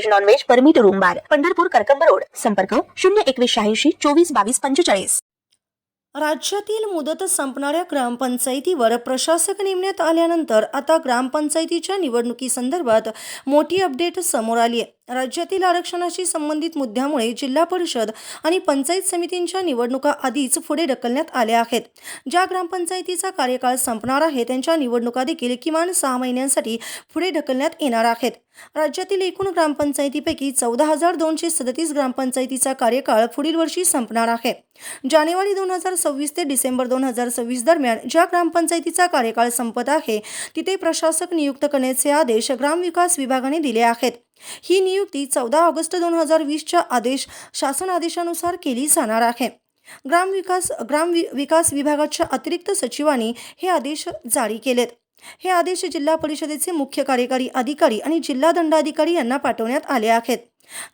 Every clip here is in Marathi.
veg non veg permit room bar Pandharpur Karkamb road. संपर्क शून्य एकवीस शहाऐंशी चोवीस बावीस पंचेचाळीस. राज्यातील मुदत संपणाऱ्या ग्रामपंचायतीवर प्रशासक नेमण्यात आल्यानंतर आता ग्रामपंचायतीच्या निवडणुकीसंदर्भात मोठी अपडेट समोर आली आहे. राज्यातील आरक्षणाशी संबंधित मुद्द्यामुळे जिल्हा परिषद आणि पंचायत समितींच्या निवडणुका आधीच पुढे ढकलण्यात आल्या आहेत. ज्या ग्रामपंचायतीचा कार्यकाळ संपणार आहे त्यांच्या निवडणुका देखील किमान सहा महिन्यांसाठी पुढे ढकलण्यात येणार आहेत. राज्यातील एकूण ग्रामपंचायतीपैकी चौदा हजार दोनशे सदतीस ग्रामपंचायतीचा कार्यकाळ पुढील वर्षी संपणार आहे. जानेवारी दोन हजार सव्वीस ते डिसेंबर दोन हजार सव्वीस दरम्यान ज्या ग्रामपंचायतीचा कार्यकाळ संपत आहे तिथे प्रशासक नियुक्त करण्याचे आदेश ग्रामविकास विभागाने दिले आहेत. ही नियुक्ती चौदा ऑगस्ट दोन हजार वीसच्या आदेश शासन आदेशानुसार केली जाणार आहे. ग्रामविकास ग्राम वि- विकास विभागाच्या अतिरिक्त सचिवांनी हे आदेश जारी केलेत. हे आदेश जिल्हा परिषदेचे मुख्य कार्यकारी अधिकारी आणि जिल्हा दंडाधिकारी यांना पाठवण्यात आले आहेत.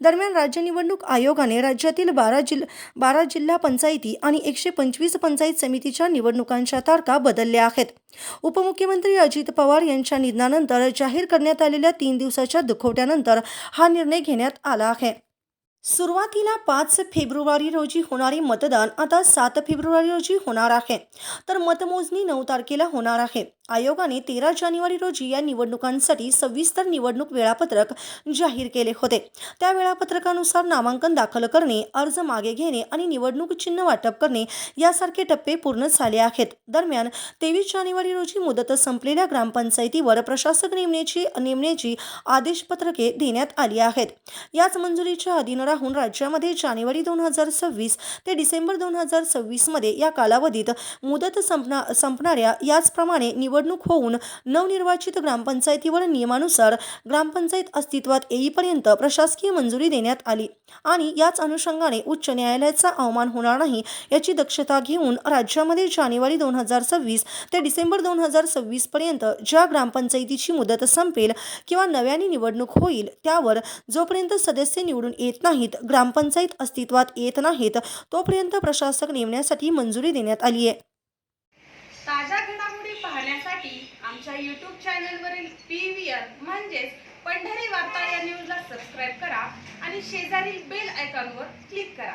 दरम्यान राज्य निवडणूक आयोगाने राज्यातील बारा जिल बारा जिल्हा पंचायती आणि एकशे पंचवीस पंचायत समितीच्या निवडणुकांच्या तारखा बदलल्या आहेत. उपमुख्यमंत्री अजित पवार यांच्या निधनानंतर जाहीर करण्यात आलेल्या तीन दिवसाच्या दुखवट्यानंतर हा निर्णय घेण्यात आला आहे. सुरुवातीला पाच फेब्रुवारी रोजी होणारे मतदान आता सात फेब्रुवारी रोजी होणार आहे. तर मतमोजणी नऊ तारखेला होणार आहे. आयोगाने तेरा जानेवारी रोजी या निवडणुकांसाठी सविस्तर निवडणूक वेळापत्रक जाहीर केले होते. त्या वेळापत्रकानुसार नामांकन दाखल करणे अर्ज मागे घेणे आणि निवडणूक चिन्ह वाटप करणे यासारखे टप्पे पूर्ण झाले आहेत. दरम्यान तेवीस जानेवारी रोजी मुदत संपलेल्या ग्रामपंचायतीवर प्रशासक नेमण्याची नेमण्याची आदेशपत्रके देण्यात आली आहेत. याच मंजुरीच्या अधीन राहून राज्यामध्ये जानेवारी दोन हजार सव्वीस ते डिसेंबर दोन हजार सव्वीसमध्ये या कालावधीत मुदत संपना संपणाऱ्या याचप्रमाणे निवडणूक होऊन नवनिर्वाचित ग्रामपंचायतीवर नियमानुसार ग्रामपंचायत अस्तित्वात येईपर्यंत प्रशासकीय मंजुरी देण्यात आली आणि याच अनुषंगाने उच्च न्यायालयाचा अवमान होणार नाही याची दक्षता घेऊन राज्यामध्ये जानेवारी दोन हजार सव्वीस ते डिसेंबर दोन हजार सव्वीसपर्यंत ज्या ग्रामपंचायतीची मुदत संपेल किंवा नव्याने निवडणूक होईल त्यावर जोपर्यंत सदस्य निवडून येत नाही नाहीत. ग्रामपंचायत अस्तित्वात येत नाहीत. तोपर्यंत प्रशासक नेमण्यासाठी मंजुरी देण्यात आली आहे. ताज्या घडामोडी पाहण्यासाठी आमच्या यूट्यूब चॅनलवरील पी व्ही आर म्हणजेच पंढरी वार्ता या न्यूजला सबस्क्राईब करा आणि शेजारील बेल आयकॉनवर क्लिक करा.